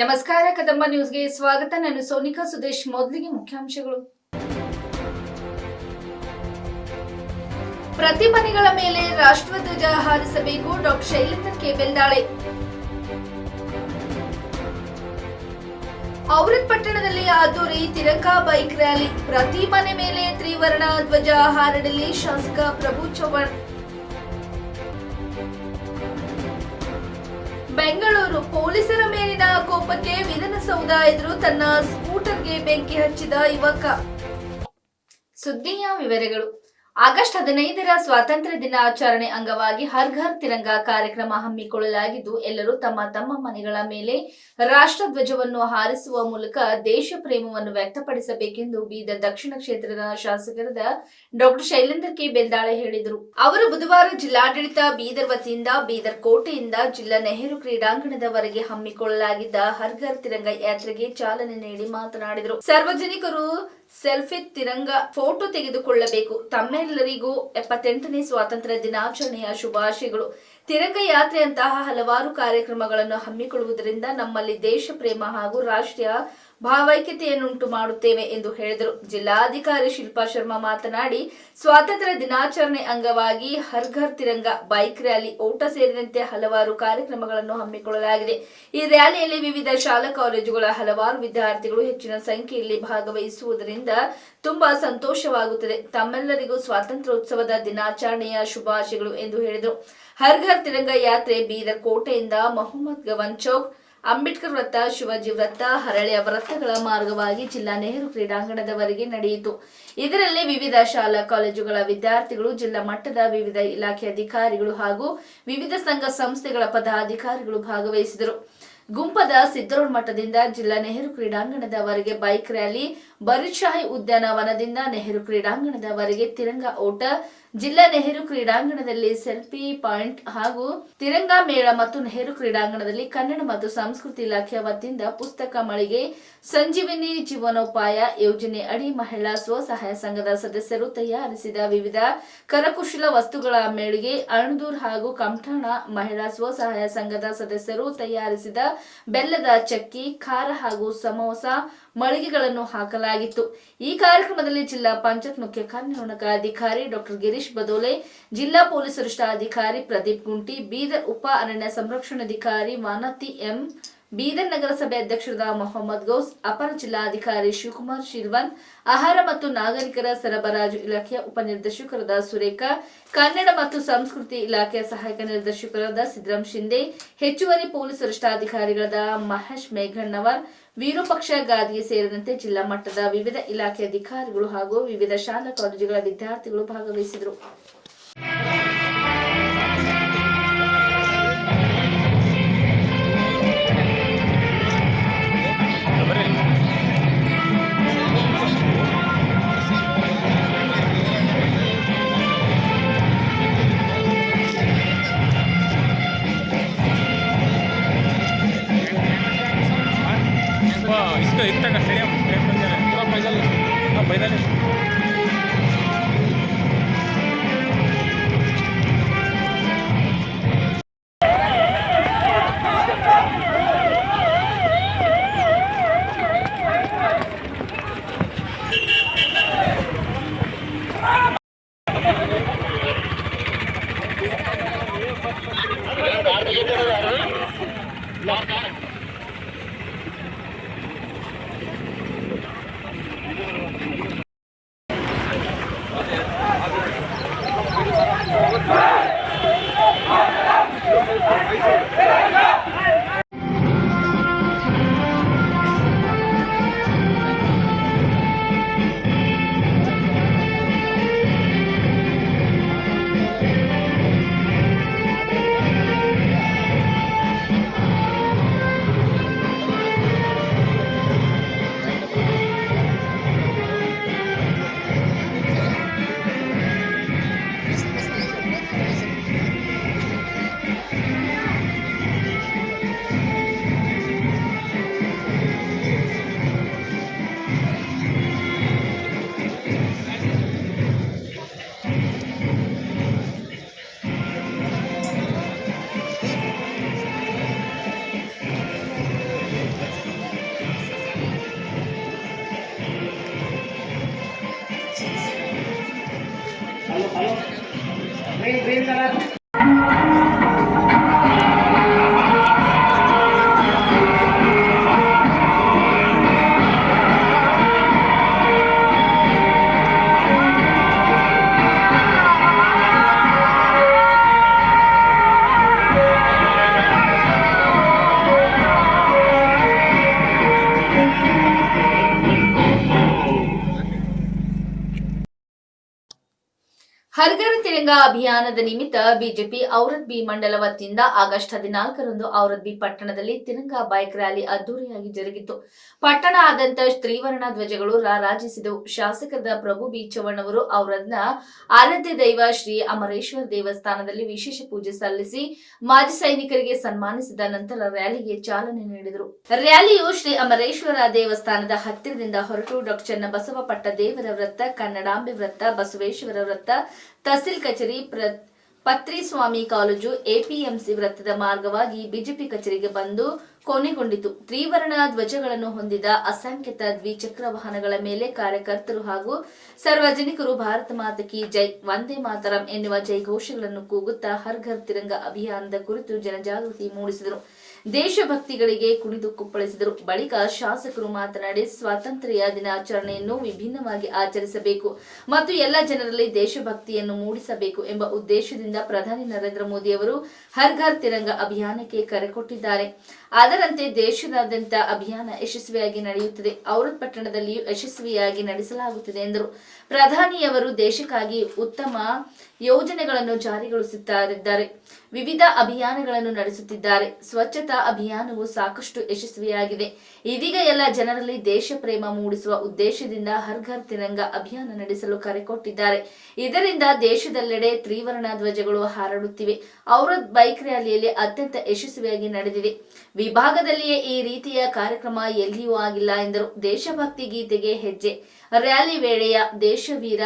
ನಮಸ್ಕಾರ, ಕದಂಬ ನ್ಯೂಸ್ಗೆ ಸ್ವಾಗತ. ನಾನು ಸೋನಿಕಾ ಸುದೇಶ್. ಮೊದಲಿಗೆ ಮುಖ್ಯಾಂಶಗಳು. ಪ್ರತಿ ಮನೆಗಳ ಮೇಲೆ ರಾಷ್ಟ್ರಧ್ವಜ ಹಾರಿಸಬೇಕು. ಡಾಕ್ಟರ್ ಶೈಲೇಂದ್ರ ಕೆ ಬೆಲ್ದಾಳೆ ಔರತ್ ಪಟ್ಟಣದಲ್ಲಿ ಅದ್ದೂರಿ ತಿರಂಗ ಬೈಕ್ ರ್ಯಾಲಿ. ಪ್ರತಿ ಮನೆ ಮೇಲೆ ತ್ರಿವರ್ಣ ಧ್ವಜ ಹಾರಡಲಿ ಶಾಸಕ ಪ್ರಭು ಚವ್ಹಾಣ್. ಬೆಂಗಳೂರು ಪೊಲೀಸರ ಮೇಲಿನ ಕೋಪಕ್ಕೆ ವಿಧಾನಸೌಧ ಎದುರು ತನ್ನ ಸ್ಕೂಟರ್ಗೆ ಬೆಂಕಿ ಹಚ್ಚಿದ ಯುವಕ. ಸುದ್ದಿಯ ವಿವರಗಳು. ಆಗಸ್ಟ್ ಹದಿನೈದರ ಸ್ವಾತಂತ್ರ್ಯ ದಿನಾಚರಣೆ ಅಂಗವಾಗಿ ಹರ್ ಘರ್ ತಿರಂಗ ಕಾರ್ಯಕ್ರಮ ಹಮ್ಮಿಕೊಳ್ಳಲಾಗಿದ್ದು, ಎಲ್ಲರೂ ತಮ್ಮ ತಮ್ಮ ಮನೆಗಳ ಮೇಲೆ ರಾಷ್ಟ್ರಧ್ವಜವನ್ನು ಹಾರಿಸುವ ಮೂಲಕ ದೇಶ ಪ್ರೇಮವನ್ನು ವ್ಯಕ್ತಪಡಿಸಬೇಕೆಂದು ಬೀದರ್ ದಕ್ಷಿಣ ಕ್ಷೇತ್ರದ ಶಾಸಕರಾದ ಡಾಕ್ಟರ್ ಶೈಲೇಂದ್ರ ಕೆ. ಬೆಂದಾಳೆ ಹೇಳಿದರು. ಅವರು ಬುಧವಾರ ಜಿಲ್ಲಾಡಳಿತ ಬೀದರ್ ವತಿಯಿಂದ ಬೀದರ್ ಕೋಟೆಯಿಂದ ಜಿಲ್ಲಾ ನೆಹರು ಕ್ರೀಡಾಂಗಣದವರೆಗೆ ಹಮ್ಮಿಕೊಳ್ಳಲಾಗಿದ್ದ ಹರ್ ಘರ್ ತಿರಂಗ ಯಾತ್ರೆಗೆ ಚಾಲನೆ ನೀಡಿ ಮಾತನಾಡಿದರು. ಸಾರ್ವಜನಿಕರು ಸೆಲ್ಫಿ ತಿರಂಗ ಫೋಟೋ ತೆಗೆದುಕೊಳ್ಳಬೇಕು. ತಮ್ಮೆಲ್ಲರಿಗೂ ಎಪ್ಪತ್ತೆಂಟನೇ ಸ್ವಾತಂತ್ರ್ಯ ದಿನಾಚರಣೆಯ ಶುಭಾಶಯಗಳು. ತಿರಂಗ ಯಾತ್ರೆಯಂತಹ ಹಲವಾರು ಕಾರ್ಯಕ್ರಮಗಳನ್ನು ಹಮ್ಮಿಕೊಳ್ಳುವುದರಿಂದ ನಮ್ಮಲ್ಲಿ ದೇಶ ಪ್ರೇಮ ಹಾಗೂ ರಾಷ್ಟ್ರೀಯ ಭಾವೈಕ್ಯತೆಯನ್ನುಂಟು ಮಾಡುತ್ತೇವೆ ಎಂದು ಹೇಳಿದರು. ಜಿಲ್ಲಾಧಿಕಾರಿ ಶಿಲ್ಪಾ ಶರ್ಮಾ ಮಾತನಾಡಿ, ಸ್ವಾತಂತ್ರ್ಯ ದಿನಾಚರಣೆ ಅಂಗವಾಗಿ ಹರ್ ಘರ್ ತಿರಂಗ ಬೈಕ್ ರ್ಯಾಲಿ, ಓಟ ಸೇರಿದಂತೆ ಹಲವಾರು ಕಾರ್ಯಕ್ರಮಗಳನ್ನು ಹಮ್ಮಿಕೊಳ್ಳಲಾಗಿದೆ. ಈ ರ್ಯಾಲಿಯಲ್ಲಿ ವಿವಿಧ ಶಾಲಾ ಕಾಲೇಜುಗಳ ಹಲವಾರು ವಿದ್ಯಾರ್ಥಿಗಳು ಹೆಚ್ಚಿನ ಸಂಖ್ಯೆಯಲ್ಲಿ ಭಾಗವಹಿಸುವುದರಿಂದ ತುಂಬಾ ಸಂತೋಷವಾಗುತ್ತದೆ. ತಮ್ಮೆಲ್ಲರಿಗೂ ಸ್ವಾತಂತ್ರ್ಯೋತ್ಸವದ ದಿನಾಚರಣೆಯ ಶುಭಾಶಯಗಳು ಎಂದು ಹೇಳಿದರು. ಹರ್ ಘರ್ ತಿರಂಗ ಯಾತ್ರೆ ಬೀದರ್ ಕೋಟೆಯಿಂದ ಮೊಹಮ್ಮದ್ ಗವನ್ ಚೌಕ್ ಅಂಬೇಡ್ಕರ್ ವೃತ್ತ, ಶಿವಾಜಿ ವೃತ್ತ, ಹರಳೆಯ ವೃತ್ತಗಳ ಮಾರ್ಗವಾಗಿ ಜಿಲ್ಲಾ ನೆಹರು ಕ್ರೀಡಾಂಗಣದವರೆಗೆ ನಡೆಯಿತು. ಇದರಲ್ಲಿ ವಿವಿಧ ಶಾಲಾ ಕಾಲೇಜುಗಳ ವಿದ್ಯಾರ್ಥಿಗಳು, ಜಿಲ್ಲಾ ಮಟ್ಟದ ವಿವಿಧ ಇಲಾಖೆ ಅಧಿಕಾರಿಗಳು ಹಾಗೂ ವಿವಿಧ ಸಂಘ ಸಂಸ್ಥೆಗಳ ಪದಾಧಿಕಾರಿಗಳು ಭಾಗವಹಿಸಿದರು. ಗುಂಪದ ಸಿದ್ದರೋಡ್ ಮಠದಿಂದ ಜಿಲ್ಲಾ ನೆಹರು ಕ್ರೀಡಾಂಗಣದವರೆಗೆ ಬೈಕ್ ರ್ಯಾಲಿ ಬರಿಶಾಹಿ ಉದ್ಯಾನವನದಿಂದ ನೆಹರು ಕ್ರೀಡಾಂಗಣದವರೆಗೆ ತಿರಂಗ ಓಟ, ಜಿಲ್ಲಾ ನೆಹರು ಕ್ರೀಡಾಂಗಣದಲ್ಲಿ ಸೆಲ್ಫಿ ಪಾಯಿಂಟ್ ಹಾಗೂ ತಿರಂಗ ಮೇಳ ಮತ್ತು ನೆಹರು ಕ್ರೀಡಾಂಗಣದಲ್ಲಿ ಕನ್ನಡ ಮತ್ತು ಸಂಸ್ಕೃತಿ ಇಲಾಖೆಯ ವತಿಯಿಂದ ಪುಸ್ತಕ ಮಳಿಗೆ, ಸಂಜೀವಿನಿ ಜೀವನೋಪಾಯ ಯೋಜನೆ ಅಡಿ ಮಹಿಳಾ ಸ್ವಸಹಾಯ ಸಂಘದ ಸದಸ್ಯರು ತಯಾರಿಸಿದ ವಿವಿಧ ಕರಕುಶಲ ವಸ್ತುಗಳ ಮೇಳಿಗೆ ಅಣದೂರ್ ಹಾಗೂ ಕಂಠಾಣ ಮಹಿಳಾ ಸ್ವಸಹಾಯ ಸಂಘದ ಸದಸ್ಯರು ತಯಾರಿಸಿದ ಬೆಲ್ಲದ ಚಕ್ಕಿ, ಖಾರ ಹಾಗೂ ಸಮೋಸ ಮಳಿಗೆಗಳನ್ನು ಹಾಕಲಾಗಿತ್ತು. ಈ ಕಾರ್ಯಕ್ರಮದಲ್ಲಿ ಜಿಲ್ಲಾ ಪಂಚಾಯತ್ ಮುಖ್ಯ ಕಾರ್ಯನಿರ್ವಹಣಾಧಿಕಾರಿ ಡಾಕ್ಟರ್ ಗಿರೀಶ್ ಬದೋಲೆ, ಜಿಲ್ಲಾ ಪೊಲೀಸ್ ವರಿಷ್ಠಾಧಿಕಾರಿ ಪ್ರದೀಪ್ ಗುಂಟಿ, ಬೀದರ್ ಉಪ ಅರಣ್ಯ ಸಂರಕ್ಷಣಾಧಿಕಾರಿ ವಾನತಿ ಎಂ ಬೀದರ್ ನಗರಸಭೆ ಅಧ್ಯಕ್ಷರಾದ ಮೊಹಮ್ಮದ್ ಗೌಸ್, ಅಪರ ಜಿಲ್ಲಾಧಿಕಾರಿ ಶಿವಕುಮಾರ್ ಶಿರ್ವನ್ ಆಹಾರ ಮತ್ತು ನಾಗರಿಕರ ಸರಬರಾಜು ಇಲಾಖೆಯ ಉಪನಿರ್ದೇಶಕರಾದ ಸುರೇಖಾ, ಕನ್ನಡ ಮತ್ತು ಸಂಸ್ಕೃತಿ ಇಲಾಖೆಯ ಸಹಾಯಕ ನಿರ್ದೇಶಕರಾದ ಸಿದ್ದರಾಮ್ ಶಿಂದೆ ಹೆಚ್ಚುವರಿ ಪೊಲೀಸ್ ವರಿಷ್ಠಾಧಿಕಾರಿಗಳಾದ ಮಹೇಶ್ ಮೇಘಣ್ಣವರ್, ವಿರೂಪಕ್ಷ ಗಾದಿಗೆ ಸೇರಿದಂತೆ ಜಿಲ್ಲಾ ಮಟ್ಟದ ವಿವಿಧ ಇಲಾಖೆ ಅಧಿಕಾರಿಗಳು ಹಾಗೂ ವಿವಿಧ ಶಾಲಾ ಕಾಲೇಜುಗಳ ವಿದ್ಯಾರ್ಥಿಗಳು ಭಾಗವಹಿಸಿದರು. ಹರ್ಘರ್ ತಿರಂಗ ಅಭಿಯಾನದ ನಿಮಿತ್ತ ಬಿಜೆಪಿ ಔರದ್ ಬಿ ಮಂಡಲ ವತಿಯಿಂದ ಆಗಸ್ಟ್ ಹದಿನಾಲ್ಕರಂದು ಔರದ್ ಬಿ ಪಟ್ಟಣದಲ್ಲಿ ತಿರಂಗ ಬೈಕ್ ರ್ಯಾಲಿ ಅದ್ದೂರಿಯಾಗಿ ಜರುಗಿತು. ಪಟ್ಟಣ ಆದಂತ ತ್ರಿವರ್ಣ ಧ್ವಜಗಳು ರಾರಾಜಿಸಿದವು ಶಾಸಕರಾದ ಪ್ರಭು ಬಿ ಚವಣ್ ಅವರು ಔರದ್ನ ಆರಾಧ್ಯ ದೈವ ಶ್ರೀ ಅಮರೇಶ್ವರ ದೇವಸ್ಥಾನದಲ್ಲಿ ವಿಶೇಷ ಪೂಜೆ ಸಲ್ಲಿಸಿ ಮಾಜಿ ಸೈನಿಕರಿಗೆ ಸನ್ಮಾನಿಸಿದ ನಂತರ ರ್ಯಾಲಿಗೆ ಚಾಲನೆ ನೀಡಿದರು. ರ್ಯಾಲಿಯು ಶ್ರೀ ಅಮರೇಶ್ವರ ದೇವಸ್ಥಾನದ ಹತ್ತಿರದಿಂದ ಹೊರಟು ಡಾಕ್ಟರ್ ಚನ್ನಬಸವ ಪಟ್ಟ ದೇವರ ವೃತ್ತ, ಕನ್ನಡಾಂಬೆ ವೃತ್ತ, ಬಸವೇಶ್ವರ ವೃತ್ತ ತಹಸೀಲ್ ಕಚೇರಿ ಪ್ರ, ಪತ್ರಿಸ್ವಾಮಿ ಕಾಲೇಜು ಎಪಿಎಂಸಿ ವೃತ್ತದ ಮಾರ್ಗವಾಗಿ ಬಿಜೆಪಿ ಕಚೇರಿಗೆ ಬಂದು ಕೊನೆಗೊಂಡಿತು. ತ್ರಿವರ್ಣ ಧ್ವಜಗಳನ್ನು ಹೊಂದಿದ ಅಸಂಖ್ಯಾತ ದ್ವಿಚಕ್ರ ವಾಹನಗಳ ಮೇಲೆ ಕಾರ್ಯಕರ್ತರು ಹಾಗೂ ಸಾರ್ವಜನಿಕರು ಭಾರತ ಮಾತಕಿ ಜೈ, ವಂದೇ ಮಾತರಂ ಎನ್ನುವ ಜೈ ಘೋಷಗಳನ್ನು ಕೂಗುತ್ತಾ ಹರ್ ಘರ್ ತಿರಂಗ ಅಭಿಯಾನದ ಕುರಿತು ಜನಜಾಗೃತಿ ಮೂಡಿಸಿದರು. ದೇಶಭಕ್ತಿಗಳಿಗೆ ಕುಣಿದು ಕುಪ್ಪಳಿಸಿದರು ಬಳಿಕ ಶಾಸಕರು ಮಾತನಾಡಿ, ಸ್ವಾತಂತ್ರ್ಯ ದಿನಾಚರಣೆಯನ್ನು ವಿಭಿನ್ನವಾಗಿ ಆಚರಿಸಬೇಕು ಮತ್ತು ಎಲ್ಲ ಜನರಲ್ಲಿ ದೇಶಭಕ್ತಿಯನ್ನು ಮೂಡಿಸಬೇಕು ಎಂಬ ಉದ್ದೇಶದಿಂದ ಪ್ರಧಾನಿ ನರೇಂದ್ರ ಮೋದಿ ಅವರು ಹರ್ ಘರ್ ತಿರಂಗ ಅಭಿಯಾನಕ್ಕೆ ಕರೆ ಕೊಟ್ಟಿದ್ದಾರೆ. ಅದರಂತೆ ದೇಶದಾದ್ಯಂತ ಅಭಿಯಾನ ಯಶಸ್ವಿಯಾಗಿ ನಡೆಯುತ್ತಿದೆ. ಔರತ್ ಪಟ್ಟಣದಲ್ಲಿಯೂ ಯಶಸ್ವಿಯಾಗಿ ನಡೆಸಲಾಗುತ್ತಿದೆ ಎಂದರು. ಪ್ರಧಾನಿಯವರು ದೇಶಕ್ಕಾಗಿ ಉತ್ತಮ ಯೋಜನೆಗಳನ್ನು ಜಾರಿಗೊಳಿಸುತ್ತಿದ್ದಾರೆ. ವಿವಿಧ ಅಭಿಯಾನಗಳನ್ನು ನಡೆಸುತ್ತಿದ್ದಾರೆ. ಸ್ವಚ್ಛತಾ ಅಭಿಯಾನವು ಸಾಕಷ್ಟು ಯಶಸ್ವಿಯಾಗಿದೆ. ಇದೀಗ ಎಲ್ಲ ಜನರಲ್ಲಿ ದೇಶ ಪ್ರೇಮ ಮೂಡಿಸುವ ಉದ್ದೇಶದಿಂದ ಹರ್ ಘರ್ ತಿರಂಗ ಅಭಿಯಾನ ನಡೆಸಲು ಕರೆ ಕೊಟ್ಟಿದ್ದಾರೆ. ಇದರಿಂದ ದೇಶದೆಲ್ಲೆಡೆ ತ್ರಿವರ್ಣ ಧ್ವಜಗಳು ಹಾರಾಡುತ್ತಿವೆ. ಔರದ್ ಬೈಕ್ ರ್ಯಾಲಿಯಲ್ಲಿ ಅತ್ಯಂತ ಯಶಸ್ವಿಯಾಗಿ ನಡೆದಿದೆ. ವಿಭಾಗದಲ್ಲಿಯೇ ಈ ರೀತಿಯ ಕಾರ್ಯಕ್ರಮ ಎಲ್ಲಿಯೂ ಆಗಿಲ್ಲ ಎಂದರು. ದೇಶಭಕ್ತಿ ಗೀತೆಗೆ ಹೆಜ್ಜೆ. ರ್ಯಾಲಿ ವೇಳೆಯ ದೇಶವೀರ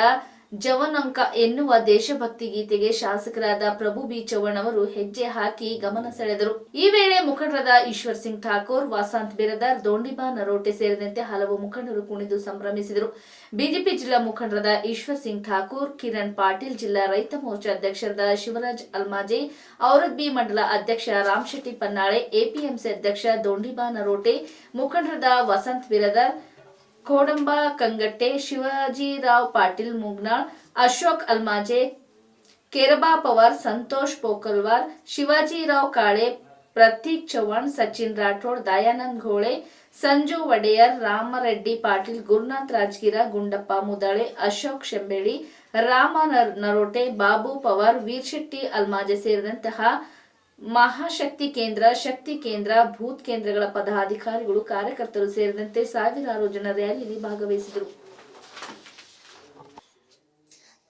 ಜವನಂಕ ಎನ್ನುವ ದೇಶಭಕ್ತಿ ಗೀತೆಗೆ ಶಾಸಕರಾದ ಪ್ರಭು ಬಿ ಚವ್ಹಾಣ್ ಅವರು ಹೆಜ್ಜೆ ಹಾಕಿ ಗಮನ ಸೆಳೆದರು. ಈ ವೇಳೆ ಮುಖಂಡರಾದ ಈಶ್ವರ್ ಸಿಂಗ್ ಠಾಕೂರ್, ವಾಸಾಂತ್ ಬಿರದಾರ್ ದೋಂಡಿಬಾ ನರೋಟೆ ಸೇರಿದಂತೆ ಹಲವು ಮುಖಂಡರು ಕುಣಿದು ಸಂಭ್ರಮಿಸಿದರು. ಬಿಜೆಪಿ ಜಿಲ್ಲಾ ಮುಖಂಡರಾದ ಈಶ್ವರ್ ಸಿಂಗ್ ಠಾಕೂರ್, ಕಿರಣ್ ಪಾಟೀಲ್, ಜಿಲ್ಲಾ ರೈತ ಮೋರ್ಚಾ ಅಧ್ಯಕ್ಷರಾದ ಶಿವರಾಜ್ ಅಲ್ಮಾಜೆ ಔರದ್ ಬಿ ಮಂಡಲ ಅಧ್ಯಕ್ಷ ರಾಮ್ ಶೆಟ್ಟಿ ಪನ್ನಾಳೆ, ಎಪಿಎಂಸಿ ಅಧ್ಯಕ್ಷ ದೋಂಡಿಬಾ ನರೋಟೆ, ಮುಖಂಡರಾದ ವಸಂತ್ ಬಿರದಾರ್ ಕೋಡಂಬ, ಕಂಗಟ್ಟೆ ಶಿವಾಜಿರಾವ್ ಪಾಟೀಲ್, ಮುಗ್ನಾಳ್, ಅಶೋಕ್ ಅಲ್ಮಾಜೆ, ಕೇರಬಾ ಪವಾರ್, ಸಂತೋಷ್ ಪೋಕಲ್ವಾರ್ ಶಿವಾಜಿರಾವ್ ಕಾಳೆ, ಪ್ರತೀಕ್ ಚೌಹಾಣ್ ಸಚಿನ್ ರಾಠೋಡ್, ದಯಾನಂದ್ ಘೋಳೆ ಸಂಜು ಒಡೆಯರ್, ರಾಮರೆಡ್ಡಿ ಪಾಟೀಲ್, ಗುರುನಾಥ್ ರಾಜ್ಗಿರ, ಗುಂಡಪ್ಪ ಮುದಾಳೆ, ಅಶೋಕ್ ಶೆಂಬೇಳಿ, ರಾಮ ನರ್- ನರೋಟೆ, ಬಾಬು ಪವಾರ್, ವೀರ್ಶೆಟ್ಟಿ ಅಲ್ಮಾಜೆ ಸೇರಿದಂತಹ ಮಹಾಶಕ್ತಿ ಕೇಂದ್ರ ಶಕ್ತಿ ಕೇಂದ್ರ ಬೂತ್ ಕೇಂದ್ರಗಳ ಪದಾಧಿಕಾರಿಗಳು ಕಾರ್ಯಕರ್ತರು ಸೇರಿದಂತೆ ಸಾವಿರಾರು ಜನ ರ್ಯಾಲಿಯಲ್ಲಿ ಭಾಗವಹಿಸಿದರು.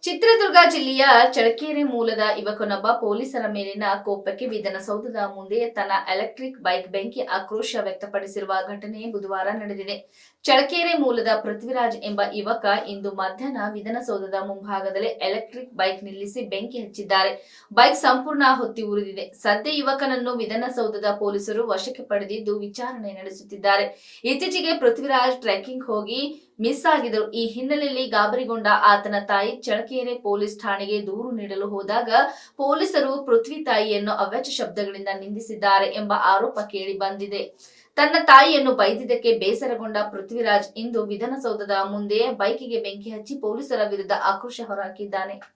ಚಿತ್ರದುರ್ಗ ಜಿಲ್ಲೆಯ ಚಳಕೆರೆ ಮೂಲದ ಯುವಕನೊಬ್ಬ ಪೊಲೀಸರ ಮೇಲಿನ ಕೋಪಕ್ಕೆ ವಿಧಾನಸೌಧದ ಮುಂದೆ ತನ್ನ ಎಲೆಕ್ಟ್ರಿಕ್ ಬೈಕ್ ಬೆಂಕಿ ಆಕ್ರೋಶ ವ್ಯಕ್ತಪಡಿಸಿರುವ ಘಟನೆ ಬುಧವಾರ ನಡೆದಿದೆ. ಚಳಕೆರೆ ಮೂಲದ ಪೃಥ್ವಿರಾಜ್ ಎಂಬ ಯುವಕ ಇಂದು ಮಧ್ಯಾಹ್ನ ವಿಧಾನಸೌಧದ ಮುಂಭಾಗದಲ್ಲಿ ಎಲೆಕ್ಟ್ರಿಕ್ ಬೈಕ್ ನಿಲ್ಲಿಸಿ ಬೆಂಕಿ ಹಚ್ಚಿದ್ದಾರೆ. ಬೈಕ್ ಸಂಪೂರ್ಣ ಹೊತ್ತಿ ಉರಿದಿದೆ. ಸದ್ಯ ಯುವಕನನ್ನು ವಿಧಾನಸೌಧದ ಪೊಲೀಸರು ವಶಕ್ಕೆ ಪಡೆದಿದ್ದು ವಿಚಾರಣೆ ನಡೆಸುತ್ತಿದ್ದಾರೆ. ಇತ್ತೀಚೆಗೆ ಪೃಥ್ವಿರಾಜ್ ಟ್ರೆಕ್ಕಿಂಗ್ ಹೋಗಿ ಮಿಸ್ ಆಗಿದ್ದರು. ಈ ಹಿನ್ನೆಲೆಯಲ್ಲಿ ಗಾಬರಿಗೊಂಡ ಆತನ ತಾಯಿ ಚಳಕೆರೆ ಪೊಲೀಸ್ ಠಾಣೆಗೆ ದೂರು ನೀಡಲು ಹೋದಾಗ ಪೊಲೀಸರು ಪೃಥ್ವಿ ತಾಯಿಯನ್ನು ಅವ್ಯಾಚ ಶಬ್ದಗಳಿಂದ ನಿಂದಿಸಿದ್ದಾರೆ ಎಂಬ ಆರೋಪ ಕೇಳಿ ಬಂದಿದೆ. ತನ್ನ ತಾಯಿಯನ್ನು ಬೈದಿದ್ದಕ್ಕೆ ಬೇಸರಗೊಂಡ ಪೃಥ್ವಿರಾಜ್ ಇಂದು ವಿಧಾನಸೌಧದ ಮುಂದೆ ಬೈಕಿಗೆ ಬೆಂಕಿ ಹಚ್ಚಿ ಪೊಲೀಸರ ವಿರುದ್ಧ ಆಕ್ರೋಶ ಹೊರಹಾಕಿದ್ದಾನೆ.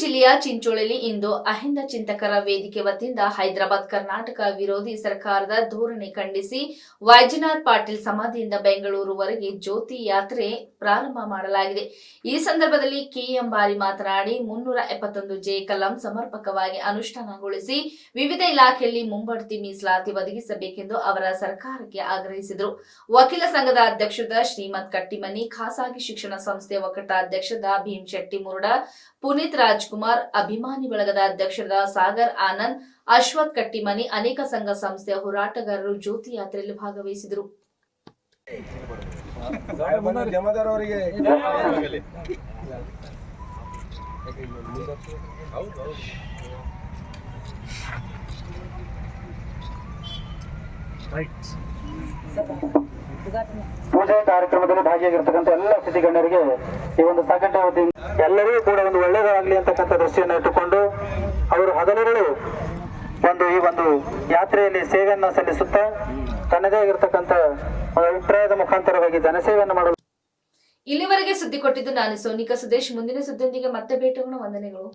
ಜಿಲ್ಲೆಯ ಚಿಂಚೋಳಿಯಲ್ಲಿ ಇಂದು ಅಹಿಂದ ಚಿಂತಕರ ವೇದಿಕೆ ವತಿಯಿಂದ ಹೈದರಾಬಾದ್ ಕರ್ನಾಟಕ ವಿರೋಧಿ ಸರ್ಕಾರದ ಧೋರಣೆ ಖಂಡಿಸಿ ವೈಜನಾಥ್ ಪಾಟೀಲ್ ಸಮಾಧಿಯಿಂದ ಬೆಂಗಳೂರುವರೆಗೆ ಜ್ಯೋತಿ ಯಾತ್ರೆ ಪ್ರಾರಂಭ ಮಾಡಲಾಗಿದೆ. ಈ ಸಂದರ್ಭದಲ್ಲಿ ಕೆಎಂ ಬಾರಿ ಮಾತನಾಡಿ, ಮುನ್ನೂರ ಎಪ್ಪತ್ತೊಂದು ಜೆ ಕಲಂ ಸಮರ್ಪಕವಾಗಿ ಅನುಷ್ಠಾನಗೊಳಿಸಿ ವಿವಿಧ ಇಲಾಖೆಯಲ್ಲಿ ಮುಂಬಡ್ತಿ ಮೀಸಲಾತಿ ಒದಗಿಸಬೇಕೆಂದು ಅವರ ಸರ್ಕಾರಕ್ಕೆ ಆಗ್ರಹಿಸಿದರು. ವಕೀಲ ಸಂಘದ ಅಧ್ಯಕ್ಷದ ಶ್ರೀಮತ್ ಕಟ್ಟಿಮನಿ, ಖಾಸಗಿ ಶಿಕ್ಷಣ ಸಂಸ್ಥೆ ಒಕ್ಕಟ ಅಧ್ಯಕ್ಷದ ಭೀಮ್ ಶೆಟ್ಟಿ ಮುರುಡ ಪುನೀತ್ ರಾಜ್ಕುಮಾರ್ ಅಭಿಮಾನಿ ಬಳಗದ ಅಧ್ಯಕ್ಷರಾದ ಸಾಗರ್ ಆನಂದ್, ಅಶ್ವಥ್ ಕಟ್ಟಿಮನಿ ಅನೇಕ ಸಂಘ ಸಂಸ್ಥೆಯ ಹೋರಾಟಗಾರರು ಜ್ಯೋತಿ ಯಾತ್ರೆಯಲ್ಲಿ ಭಾಗವಹಿಸಿದರು. ಪೂಜಾ ಕಾರ್ಯಕ್ರಮದಲ್ಲಿ ಭಾಗಿಯಾಗಿರ್ತಕ್ಕಂಥ ಎಲ್ಲ ಸ್ಥಿತಿ ಗಣ್ಯರಿಗೆ ಈ ಒಂದು ಸಂಘಟನೆ ಎಲ್ಲರಿಗೂ ಕೂಡ ಒಂದು ಒಳ್ಳೆಯದಾಗಲಿ ಅಂತಕ್ಕಂಥ ದೃಷ್ಟಿಯನ್ನು ಇಟ್ಟುಕೊಂಡು ಅವರು ಹಗಲಿರುಳು ಒಂದು ಈ ಒಂದು ಯಾತ್ರೆಯಲ್ಲಿ ಸೇವೆಯನ್ನು ಸಲ್ಲಿಸುತ್ತಾ ತನ್ನದೇ ಆಗಿರ್ತಕ್ಕಂಥ ಅಭಿಪ್ರಾಯದ ಮುಖಾಂತರವಾಗಿ ಜನಸೇವೆಯನ್ನು ಮಾಡಲು ಇಲ್ಲಿವರೆಗೆ ಸುದ್ದಿ ಕೊಟ್ಟಿದ್ದು ನಾನು ಸೋನಿಕಾ ಸುದೇಶ್. ಮುಂದಿನ ಸುದ್ದಿಯೊಂದಿಗೆ ಮತ್ತೆ ಭೇಟಿಯಾಗೋಣ ವಂದನೆಗಳು.